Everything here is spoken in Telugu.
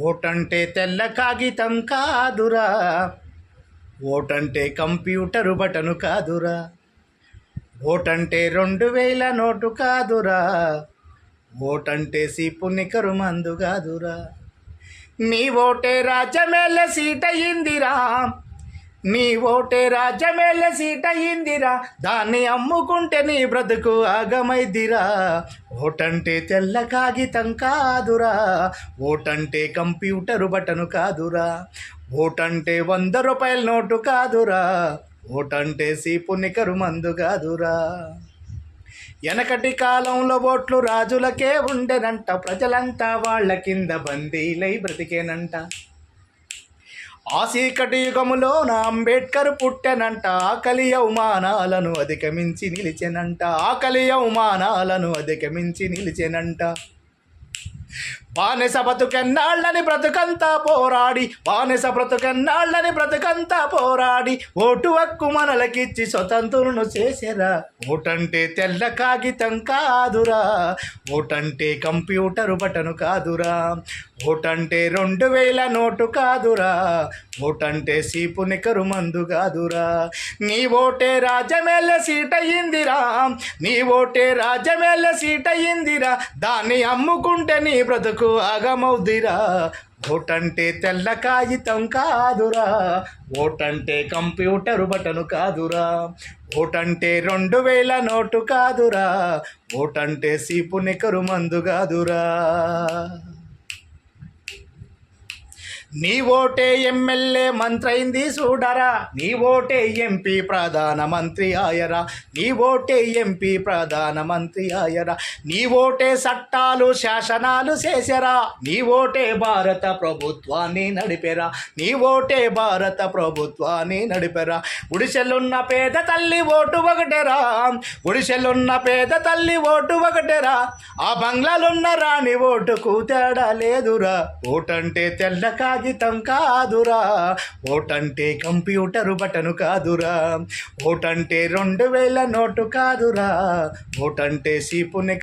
ఓటంటే తెల్ల కాగితం కాదురా. ఓటంటే కంప్యూటరు బటను కాదురా. ఓటంటే రెండు వేల నోటు కాదురా. ఓటంటే సీపు నికరు మందు కాదురా. నీ ఓటే రాజ్యమేళ్ళ సీట అయిందిరా నీ ఓటే రాజ్యమేళ్ళ సీట అయిందిరా. దాన్ని అమ్ముకుంటే నీ బ్రతుకు ఆగమైదిరా. ఓటంటే తెల్ల కాగితం కాదురా. ఓటంటే కంప్యూటరు బటను కాదురా. ఓటంటే వంద రూపాయల నోటు కాదురా. ఓటంటే సీపు నికరు మందు కాదురా. వెనకటి కాలంలో ఓట్లు రాజులకే ఉండెనంట. ప్రజలంతా వాళ్ళ కింద బందీలై బ్రతికేనంట. ఆ చీకటి నా అంబేద్కర్ పుట్టెనంట ఆకలి అవమానాలను అధిగమించి నిలిచెనంట ఆకలి అవమానాలను అధిగమించి నిలిచెనంట. బానిస బ్రతుకెన్నాళ్ళని బ్రతుకంతా పోరాడి బానిస బ్రతుకెన్నాళ్ళని బ్రతుకంతా పోరాడి ఓటు హక్కు మనలకిచ్చి స్వతంత్రులను చేసేరా. ఓటంటే తెల్ల కాగితం కాదురా ఓటంటే కంప్యూటరు బటను కాదురా ఓటంటే రెండు వేల నోటు కాదురా ఓటంటే సీపు నికరు మందు కాదురా. నీ ఓటే రాజమేళ్ళ సీట్ అయ్యిందిరా నీ ఓటే రాజమేళ్ళ సీట్ అయ్యిందిరా దాన్ని అమ్ముకుంటే నీ బ్రతుకు ఆగమవుదిరా ఓటంటే తెల్ల కాగితం కాదురా. ఓటంటే కంప్యూటరు బటను కాదురా. ఓటంటే రెండు వేల నోటు కాదురా. ఓటంటే సీపు నికరు మందు కాదురా. నీ ఓటే ఎమ్మెల్యే మంత్రైంది చూడరా నీ ఓటే ఎంపీ ప్రధానమంత్రి ఆయరా. నీ ఓటే ఎంపీ ప్రధానమంత్రి ఆయరా. నీ ఓటే చట్టాలు శాసనాలు చేసరా. నీ ఓటే భారత ప్రభుత్వాన్ని నడిపెరా. నీ ఓటే భారత ప్రభుత్వాన్ని నడిపెరా. గుడిసెలున్న పేద తల్లి ఓటు ఒకటేరా. గుడిసెలున్న పేద తల్లి ఓటు ఒకటేరా. ఆ బంగ్లాలున్న రాణి ఓటుకు తేడా లేదురా. ఓటంటే తెల్ల కాగితం కాదురా. ఓటంటే కంప్యూటరు బటను కాదురా. ఓటంటే రెండు వేల నోటు కాదురా. ఓటంటే సీపుని